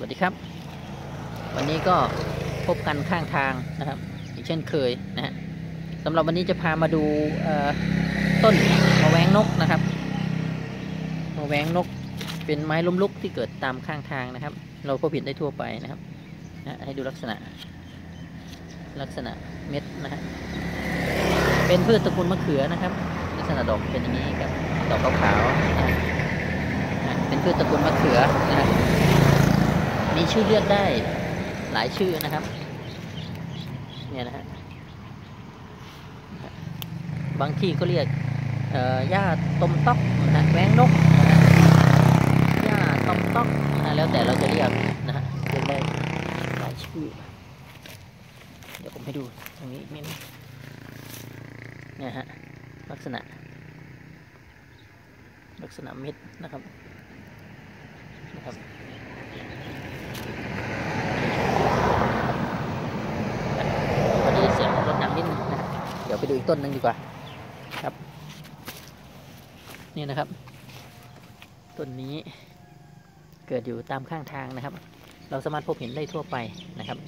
วัสดีครับ วันนี้ก็พบกันข้างทางนะครับ อีกเช่นเคยนะฮะสำหรับวันนี้จะพามาดูต้นมะแวงนกนะครับมะแวงนกเป็นไม้ล้มลุกที่เกิดตามข้างทางนะครับ เราพบเห็นได้ทั่วไปนะครับนะให้ดูลักษณะ ลักษณะเม็ดนะฮะเป็นพืชตระกูลมะเขือนะครับ ลักษณะดอกเป็นอย่างนี้ครับดอกขาวๆนะนะเป็นพืชตระกูลมะเขือนะครับ มีชื่อเรียกได้หลายชื่อนะครับ เนี่ยนะฮะบางที่ก็เรียกเอ่อหญ้าตมต๊อกนะฮะแวงนกหญ้าตมต๊อกนะฮะแล้วแต่เราจะเรียกนะฮะเรียกได้หลายชื่อ เดี๋ยวผมให้ดูตรงนี้อีกนิดนึงเนี่ยฮะลักษณะ ลักษณะเม็ดนะครับนะครับ พอดีเสียงรถน้ำนิดนึงนะเดี๋ยวไปดู อีกต้นหนึ่งดีกว่าครับ นี่นะครับต้นนี้เกิดอยู่ตามข้างทางนะครับ เราสามารถพบเห็นได้ทั่วไปนะครับ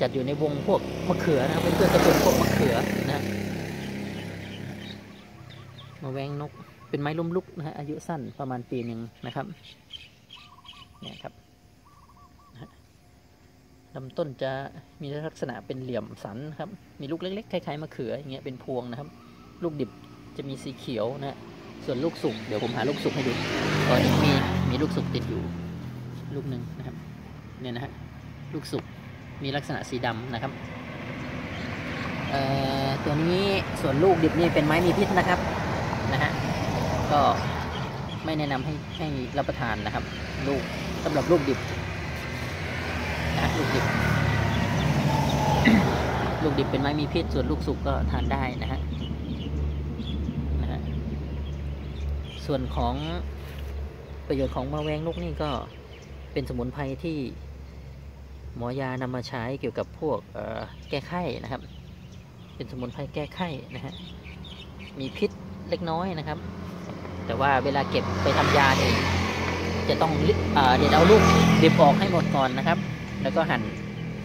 จัดอยู่ในวงพวกมะเขือนะครับเป็นเพื่อนตระกูลพวกมะเขือนะฮะมาแวงนกเป็นไม้ล้มลุกนะฮะอายุสั้นประมาณปีหนึ่งนะครับเนี่ยครับ ลำต้นจะมีลักษณะเป็นเหลี่ยมสันครับ มีลูกเล็กๆคล้ายๆมะเขืออย่างเงี้ยเป็นพวงนะครับ ลูกดิบจะมีสีเขียวนะฮะส่วนลูกสุกเดี๋ยวผมหาลูกสุกให้ดูตอนนี้มีมีลูกสุกติดอยู่ลูกหนึ่งนะครับเนี่ยนะฮะลูกสุกมีลักษณะสีดำนะครับเอ่อตัวนี้ส่วนลูกดิบนี่เป็นไม้มีพิษนะครับนะฮะก็ไม่แนะนำให้ให้รับประทานนะครับ ลูกสำหรับลูกดิบ ลูกดิบ ลูกดิบเป็นไม้มีพิษส่วนลูกสุกก็ทานได้นะฮะนะฮะส่วนของประโยชน์ของมะแวงนกนี่ก็เป็นสมุนไพรที่หมอยานำมาใช้เกี่ยวกับพวกแก้ไข้นะครับ เป็นสมุนไพรแก้ไข้นะฮะมีพิษเล็กน้อยนะครับ แต่ว่าเวลาเก็บไปทำยาเนี่ยจะต้องเเดี๋ยวเอาลูกดิบออกให้หมดก่อนนะครับ แล้วก็หั่น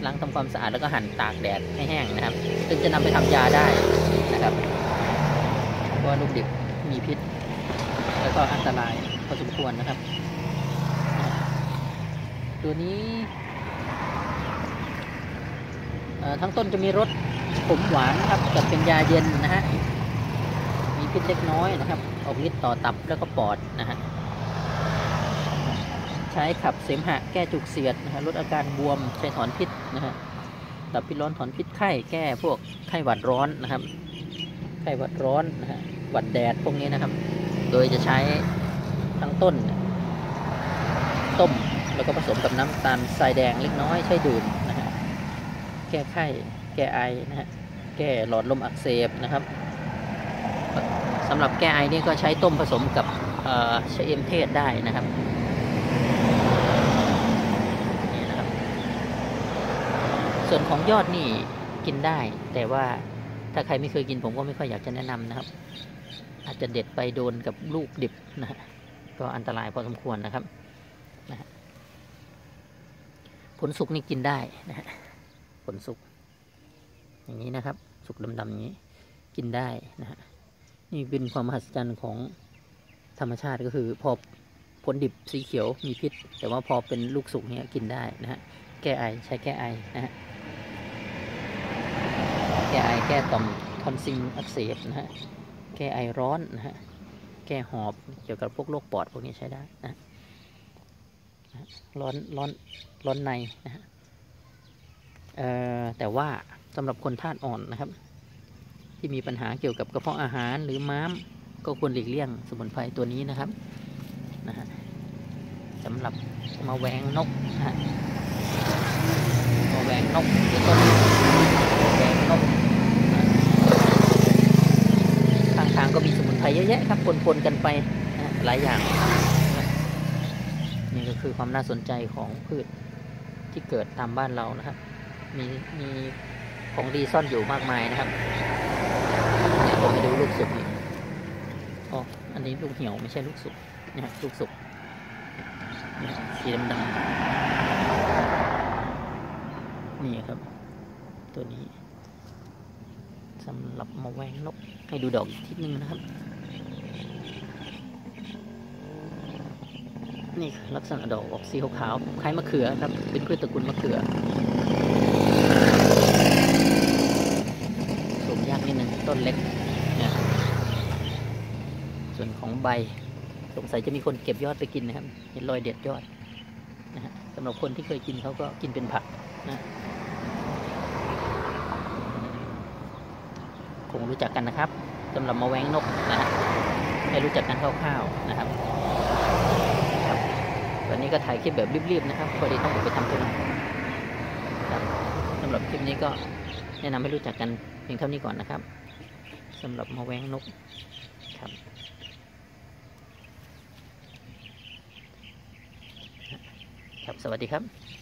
ล้างทำความสะอาดแล้วก็หั่นตากแดดให้แห้งนะครับ ซึ่งจะนำไปทำยาได้นะครับเพราะลูกดิบมีพิษ แล้วก็อันตรายพอสมควรนะครับ ตัวนี้ทั้งต้นจะมีรสขมหวานนะครับแต่เป็นยาเย็นนะฮะมีพิษเล็กน้อยนะครับ ออกฤทธิ์ต่อตับแล้วก็ปอดนะฮะ ใช้ขับเสมหะแก้จุกเสียดนะฮะลดอาการบวมใช้ถอนพิษนะฮะดับพิษร้อนถอนพิษไข้แก้พวกไข้หวัดร้อนนะครับ ไข้หวัดร้อนนะฮะหวัดแดดพวกนี้นะครับ โดยจะใช้ทั้งต้น ต้มแล้วก็ผสมกับน้ำตาลทรายแดงเล็กน้อยใช้ดื่มนะฮะแก้ไข้แก้ไอนะฮะแก้หลอดลมอักเสบนะครับสำหรับแก้ไอนี่ก็ใช้ต้มผสมกับเอ่อชะเอมเทศได้นะครับ นี่นะครับ ส่วนของยอดนี่กินได้ แต่ว่าถ้าใครไม่เคยกินผมก็ไม่ค่อยอยากจะแนะนำนะครับ อาจจะเด็ดไปโดนกับลูกดิบนะฮะก็อันตรายพอสมควรนะครับนะฮะผลสุกนี่กินได้นะฮะผลสุก อย่างนี้นะครับ สุกดำๆอย่างนี้ กินได้นะฮะนี่เป็นความมหัศจรรย์ของธรรมชาติก็คือพอผลดิบสีเขียวมีพิษ แต่ว่าพอเป็นลูกสุกเนี่ยกินได้นะฮะแก้ไอใช้แก้ไอนะฮะ แก้ไอแก้ต่อมทอนซิลอักเสบนะฮะ แก้ไอร้อนนะฮะ แก้หอบเกี่ยวกับพวกโรคปอดพวกนี้ใช้ได้นะร้อนร้อนร้อนในนะฮะเอ่อแต่ว่าสำหรับคนธาตุอ่อนนะครับ ที่มีปัญหาเกี่ยวกับกระเพาะอาหารหรือม้ามก็ควรหลีกเลี่ยงสมุนไพรตัวนี้นะครับนะฮะสำหรับมาแวงนกนะฮะมาแวงนกหรือต้นมาแวงนกนะข้างก็มีสมุนไพรเยอะแยะครับปนๆกันไปหลายอย่าง นี่ก็คือความน่าสนใจของพืชที่เกิดตามบ้านเรานะครับ มีมีของดีซ่อนอยู่มากมายนะครับเนี่ยผมไปดูลูกสุกนี่อ๋ออันนี้ลูกเหี่ยวไม่ใช่ลูกสุกนะฮะลูกสุกสีดำๆนี่ครับ ตัวนี้ สำหรับมาแวงนกให้ดูดอกอีกทีนึงนะครับ นี่ลักษณะดอกออกสีขาวๆคล้ายมะเขือครับ เป็นพืชตระกูลมะเขือสูงยากนิดนึงต้นเล็กนี่ยส่วนของใบสงสัยจะมีคนเก็บยอดไปกินนะครับ เห็นรอยเด็ดยอดนะฮะสำหรับคนที่เคยกินเขาก็กินเป็นผักนะ งรู้จักกันนะครับสำหรับมาแวงนกนะฮะให้รู้จักกันคร่าวๆนะครับวันนี้ก็ถ่ายคลิปแบบรีบๆนะครับพอดีต้องไปทำธุระสำหรับคลิปนี้ก็แนะนำให้รู้จักกันเพียงเท่านี้ก่อนนะครับสำหรับมาแวงนกครับครับ สวัสดีครับ